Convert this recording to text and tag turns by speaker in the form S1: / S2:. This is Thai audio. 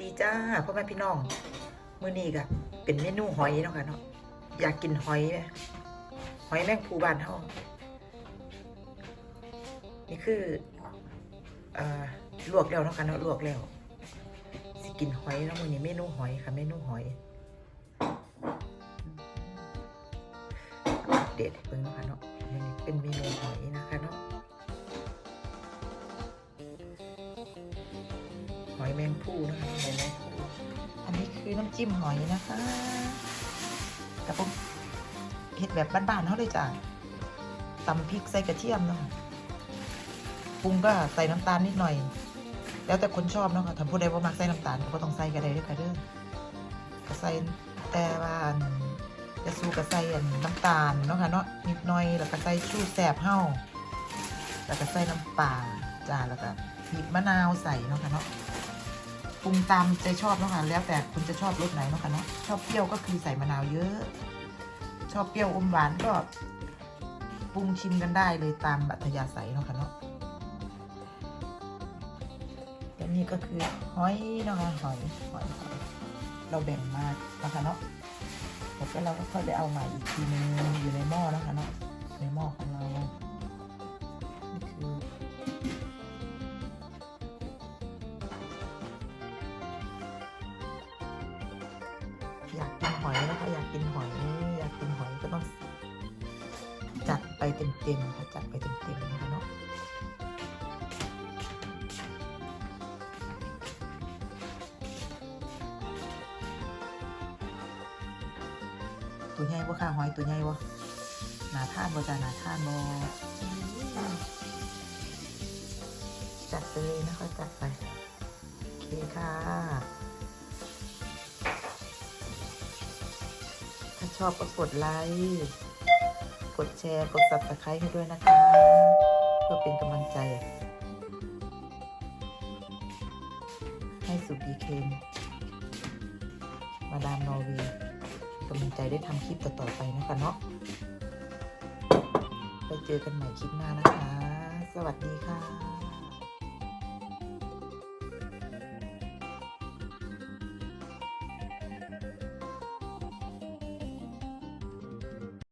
S1: ดีจ้าพ่อแม่พี่น้องมื้อนี้ก็เป็นเมนูหอยเนาะค่ะเนาะอยากกินหอยไหมหอยแมงภูบานเฮานี่คืออลวกแล้วเนาะค่ะเนาะลวกแล้วสิกินหอยเนาะมื้อนี้เมนูหอยค่ะเมนูหอยเดตให้เบิ่งเนาะค่ะเนาะเป็นเมนูหอยนะคะเนาะ อยแมงภูนะคะหอยแมงภูอันนี้คือน้ำจิ้มหอยนะคะ แต่ผมเห็ดแบบบ้านๆเขาเลยจ้ะตำพริกใส่กระเทียมเนาะปรุงก็ใส่น้ำตาลนิดหน่อย แล้วแต่คนชอบเนาะค่ะถ้าผู้ใดว่ามักใส่น้ำตาลก็ต้องใส่ก็ไดด้วยค่ะเด้อก็ใส่แต่ว่านจะสู้กับใส่นน้ำตาลเนาะค่ะเนาะนิดหน่อยแล้วก็ใส่ชูแสบเห่าแล้วก็ใส่น้ำปลาจ้าแล้วก็บีบมะนาวใส่เนาะค่ะเนาะ ปรุงตามใจชอบเนาะค่ะแล้วแต่คุณจะชอบรสไหนเนาะค่ะเนาะชอบเปรี้ยวก็คือใส่มะนาวเยอะ ชอบเปรี้ยวอมหวานก็ปรุงชิมกันได้เลยตามบัตยาใสเนาะค่ะเนาะและนี่ก็คือหอยเนาะค่ะหอยหอยหอยเราแบ่งมาเนาะค่ะเนาะแล้วเราก็ค่อยไปเอาใหม่อีกทีนึงอยู่ในหม้อเนาะค่ะเนาะในหม้อของเรา อยากกินหอยนะคะ อยากกินหอย อยากกินหอยก็ต้องจัดไปเต็มๆค่ะจัดไปเต็มๆนะคะเนาะตัวใหญ่บ่ค่ะหอยตัวใหญ่บ่หนาท่านบ่จ้าหนาท่านบ่จัดไปเลยนะคะจัดไปโอเคค่ะ ชอบก็กดไลค์ กดแชร์ กด subscribe ให้ด้วยนะคะ เพื่อเป็นกำลังใจ ให้สุดีเคนมาดามนอร์วีกำลังใจได้ทำคลิปต่อๆไปนะคะเนาะไปเจอกันใหม่คลิปหน้านะคะ สวัสดีค่ะ